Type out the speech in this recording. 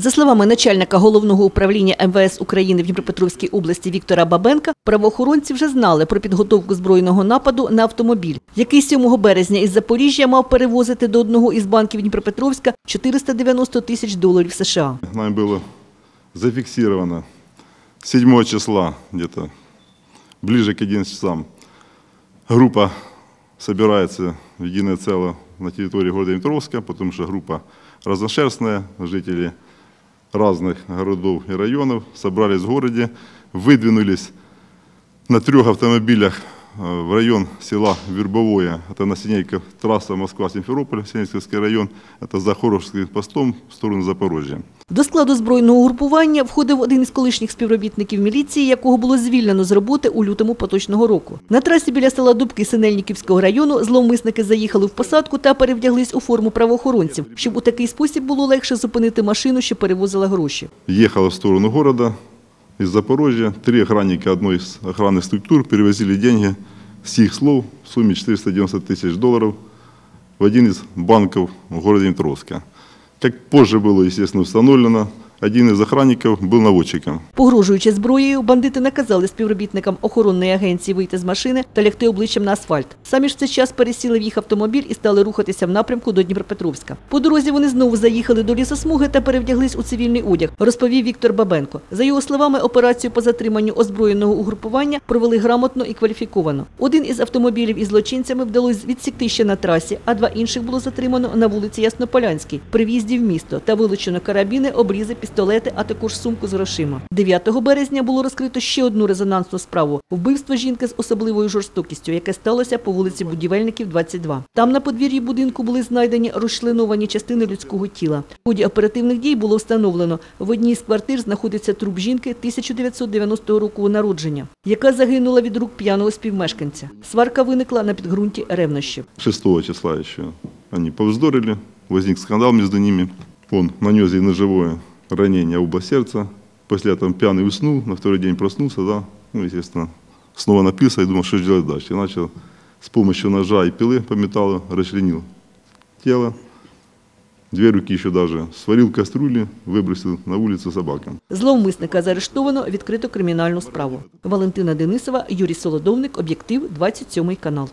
За словами начальника головного управління МВС України в Дніпропетровській області Віктора Бабенка, правоохоронці вже знали про підготовку збройного нападу на автомобіль, який 7 березня із Запоріжжя мав перевозити до одного із банків Дніпропетровська 490 тисяч доларів США. Нами было зафиксировано 7 числа, где-то ближе к 11 часам, группа собирается в единое целое на территории города Дмитровска, потому что группа разношерстная, жители разных городов и районов собрались в городе, выдвинулись на трех автомобилях э, в район села Вербовое, это на Синейка, трасса Москва-Симферополь, Синельский район, это за Хоровским постом в сторону Запорожья. До складу збройного групування входив один із колишніх співробітників міліції, якого було звільнено з роботи у лютому поточного року. На трасі біля села Дубки Синельниківського району зловмисники заїхали в посадку та перевдяглись у форму правоохоронців, щоб у такий спосіб було легше зупинити машину, що перевозила гроші. Ехала в сторону города из Запорожья. Три охранника одной из охранных структур перевозили деньги с их слов в сумме 490 тысяч долларов в один из банков в городе Дмитровска. Как позже было, естественно, установлено, один из охранников был наводчиком. Погрожуючи зброєю, бандити наказали співробітникам охоронної агенції вийти з машини та лягти обличчям на асфальт. Самі ж цей час пересіли в їх автомобіль і стали рухатися в напрямку до Дніпропетровська. По дорозі вони знову заїхали до лісосмуги та перевдяглись у цивільний одяг, розповів Віктор Бабенко. За його словами, операцію по затриманню озброєного угрупування провели грамотно і кваліфіковано. Один із автомобілів із злочинцями вдалося відсікти ще на трасі, а два інших було затримано на вулиці Яснополянській при в'їзді в місто та вилучено карабіни, обрізи, пістолети, а також сумку з грошима. 9 березня було розкрито ще одну резонансну справу – вбивство жінки з особливою жорстокістю, яке сталося по вулиці Будівельників, 22. Там на подвір'ї будинку були знайдені розчленовані частини людського тіла. В ході оперативних дій було встановлено, в одній з квартир знаходиться труп жінки 1990 року народження, яка загинула від рук п'яного співмешканця. Сварка виникла на підґрунті ревнощів. 6 числа еще они повздорили, возник скандал между ними. Он нанес ей ножевое ранение в оба сердца. После этого пьяный уснул, на второй день проснулся, да, ну, естественно, снова напился и думал, что же делать дальше. И начал с помощью ножа и пилы по металлу расчленил тело. Две руки еще даже сварил кастрюли, выбросил на улицу собакам. Зловмисника заарештовано, відкрито кримінальну справу. Валентина Денисова, Юрій Солодовник, об'єктив, 27 канал.